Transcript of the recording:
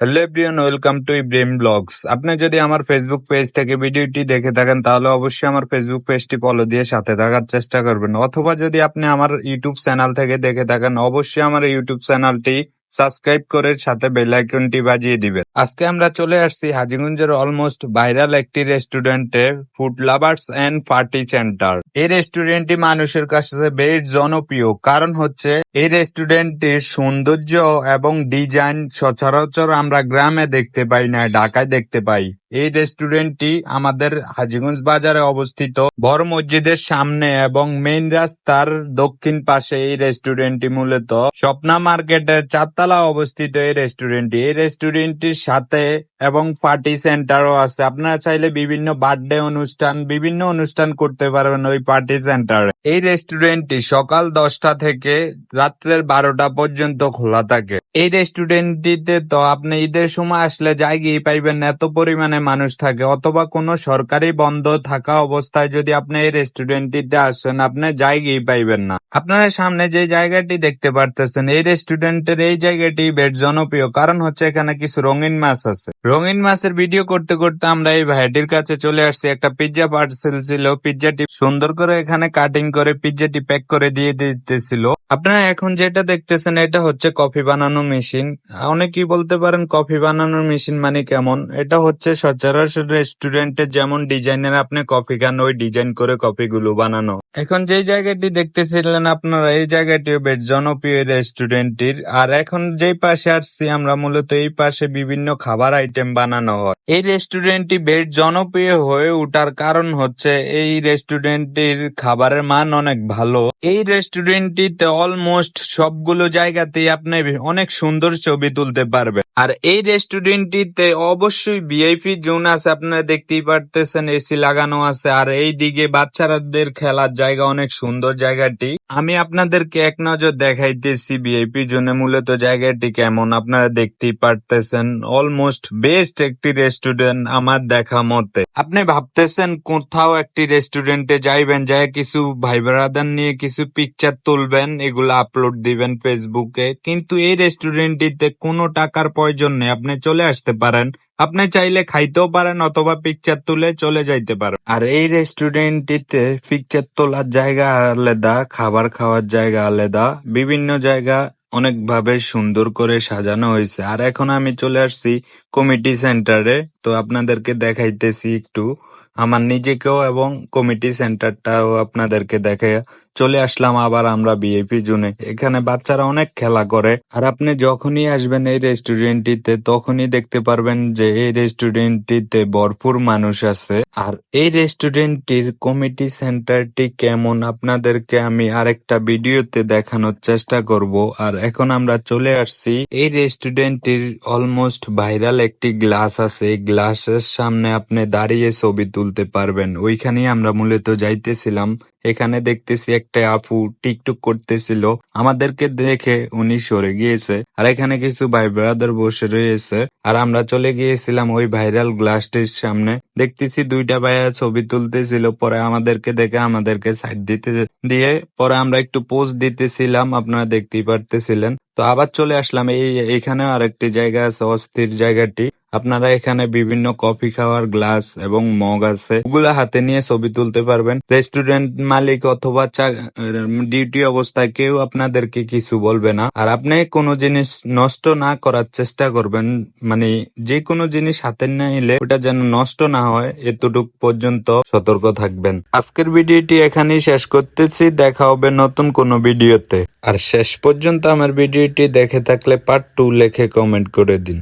Hello everyone welcome to Ibrahim blogs আপনি যদি আমার ফেসবুক পেজ থেকে ভিডিওটি দেখে থাকেন, তাহলে অবশ্যই আমার ফেসবুক পেজটি ফলো দিয়ে সাথে থাকার চেষ্টা করবেন। অথবা যদি আপনি আমার ইউটিউব চ্যানেল থেকে দেখে থাকেন, অবশ্যই আমার ইউটিউব চ্যানেলটি সাবস্ক্রাইব করে সাথে বেল আইকনটি বাজিয়ে দিবেন। আজকে আমরা চলে আসছি হাজিগঞ্জের অলমোস্ট ভাইরাল একটি রেস্টুরেন্টে food lovers and party centre এই রেস্টুরেন্টটি মানুষের কাছে বেশ জনপ্রিয়, কারণ হচ্ছে এই রেস্টুরেন্টটির সৌন্দর্য এবং ডিজাইন সচরাচর আমরা গ্রামে দেখতে পাই না, ঢাকায় দেখতে পাই। এই রেস্টুরেন্টটি আমাদের হাজিগঞ্জ বাজারে অবস্থিত বড় মসজিদের সামনে এবং মেইন রাস্তার দক্ষিণ পাশে এই রেস্টুরেন্টটি মূলত স্বপ্না মার্কেটের চারতলা অবস্থিত এই রেস্টুরেন্টটি এই রেস্টুরেন্টটির সাথে এবং পার্টি সেন্টারও আছে। আপনারা চাইলে বিভিন্ন বার্থডে অনুষ্ঠান, বিভিন্ন অনুষ্ঠান করতে পারবেন ওই পার্টি সেন্টারে এই রেস্টুরেন্টটি সকাল দশটা থেকে রাত্রের বারোটা পর্যন্ত খোলা থাকে। এই রেস্টুরেন্টটিতে তো আপনি ঈদের সময় আসলে জায়গায় পাইবেন না, এত পরিমাণে মানুষ থাকে। অথবা কোনো সরকারি বন্ধ থাকা অবস্থায় যদি আপনি এই রেস্টুরেন্টটিতে আসেন আপনি জায়গায় পাইবেন না। আপনারা সামনে যে জায়গাটি দেখতে পারতেছেন এই রেস্টুরেন্টের এই জায়গাটি বেশ জনপ্রিয়। কারণ হচ্ছে এখানে কিছু রঙিন মাছ আছে। রঙিন মাছের ভিডিও করতে করতে আমরা এই ভাইটির কাছে চলে আসছি। একটা পিৎজা পার্সেল ছিল পিৎজাটি সুন্দর করে এখানে কাটিং করে পিৎজাটি প্যাক করে দিয়ে দিতেছিল। আপনারা এখন যেটা দেখতেছেন এটা হচ্ছে কফি বানানো মেশিন অনেকেই বলতে পারেন কফি বানানোর মেশিন মানে কেমন? এটা হচ্ছে সচরাচর রেস্টুরেন্টে যেমন ডিজাইনের আপনি কফি খান, ওই ডিজাইন করে কফি গুলো বানানো। এখন যে জায়গাটি দেখতেছিলেন আপনারা, এই জায়গাটিও বেশ জনপ্রিয় রেস্টুরেন্টটির আর এখন যেই পাশে আসছি, আমরা মূলত এই পাশে বিভিন্ন খাবার আইটেম বানানো হয়। এই রেস্টুরেন্টটি বেশ জনপ্রিয় হয়ে ওঠার কারণ হচ্ছে এই রেস্টুরেন্টটির খাবারের মান অনেক ভালো। এই রেস্টুরেন্টটিতে অলমোস্ট সবগুলো জায়গাতেই আপনি অনেক সুন্দর ছবি তুলতে পারবেন। আর এই রেস্টুরেন্টটিতে অবশ্যই ভিআইপি জোন আছে, আপনারা দেখতেই পারতেছেন এসি লাগানো আছে। আর এই দিকে বাচ্চাদের খেলার জায়গা অনেক সুন্দর জায়গাটি। আমি আপনাদেরকে এক নজর দেখাইতেছি ভিআইপি জোনে মূলত জায়গাটি কেমন, আপনারা দেখতেই পারতেছেন। অলমোস্ট বেস্ট একটি রেস্টুরেন্ট আমার দেখা মতে। আপনি ভাবতেছেন কোথাও একটি রেস্টুরেন্টে যাইবেন, যায় কিছু ভাই ব্রাদার নিয়ে কিছু পিকচার তুলবেন, এগুলো আপলোড দিবেন ফেসবুকে কিন্তু এই রেস্টুরেন্টটিতে কোনো টাকার প্রয়োজন নেই, আপনি চলে আসতে পারেন। আপনি চাইলে খাইতেও পারেন অথবা পিকচার তুলে চলে যাইতে পারেন। আর এই রেস্টুরেন্টটিতে পিকচার তোলার জায়গা আলাদা, খাবার খাওয়ার জায়গা আলাদা, বিভিন্ন জায়গা অনেকভাবে সুন্দর করে সাজানো হয়েছে। আর এখন আমি চলে আসছি কমিটি সেন্টারে তো আপনাদেরকে দেখাইতেছি একটু। আমার নিজেকেও এবং কমিটি সেন্টারটাও আপনাদেরকে দেখে চলে আসলাম আবার আমরা বিএপি জুনে। এখানে বাচ্চারা অনেক খেলা করে। আর আপনি যখনই আসবেন এই রেস্টুরেন্টটিতে, তখনই দেখতে পারবেন যে এই রেস্টুরেন্টটিতে ভরপুর মানুষ আছে। আর এই রেস্টুরেন্টটির কমিটি সেন্টারটি কেমন, আপনাদেরকে আমি আরেকটা ভিডিওতে দেখানোর চেষ্টা করব। আর এখন আমরা চলে আসছি। এই রেস্টুরেন্টটির অলমোস্ট ভাইরাল একটি গ্লাস আছে। গ্লাসের সামনে আপনি দাঁড়িয়ে ছবি তুলতে পারবেন। ওইখানেই আমরা মূলত যাইতেছিলাম। এখানে দেখতেছি একটা আপু টিকটক করতেছিল। আমাদেরকে দেখে উনি সরে গিয়েছে। আর এখানে কিছু ভাই ব্রাদার বসে রয়েছে। আর আমরা চলে গিয়েছিলাম ওই ভাইরাল গ্লাসটির সামনে। দেখতেছি দুইটা ভাইয়া ছবি তুলতেছিল, পরে আমাদেরকে দেখে আমাদেরকে সাইড দিতে দিয়ে পরে আমরা একটু পোস্ট দিতেছিলাম, আপনারা দেখতেই পারতেছিলেন। তো আবার চলে আসলাম, এই এখানে আরেকটি জায়গা আছে, অস্থির জায়গাটি। আপনারা এখানে বিভিন্ন কফি খাওয়ার গ্লাস এবং মগ আছে। ওগুলো হাতে নিয়ে ছবি তুলতে পারবেন। রেস্টুরেন্ট মালিক অথবা ডিউটি অবস্থায় কেউ আপনাদেরকে কিছু বলবে না। আর আপনি কোনো জিনিস নষ্ট না করার চেষ্টা করবেন মানে যে কোনো জিনিস হাতে নিলে ওটা যেন নষ্ট না হয়, এতটুক পর্যন্ত সতর্ক থাকবেন। আজকের ভিডিওটি এখানেই শেষ করতেছি। দেখা হবে নতুন কোনো ভিডিওতে। আর শেষ পর্যন্ত আমার ভিডিওটি দেখে থাকলে পার্ট টু লেখে কমেন্ট করে দিন।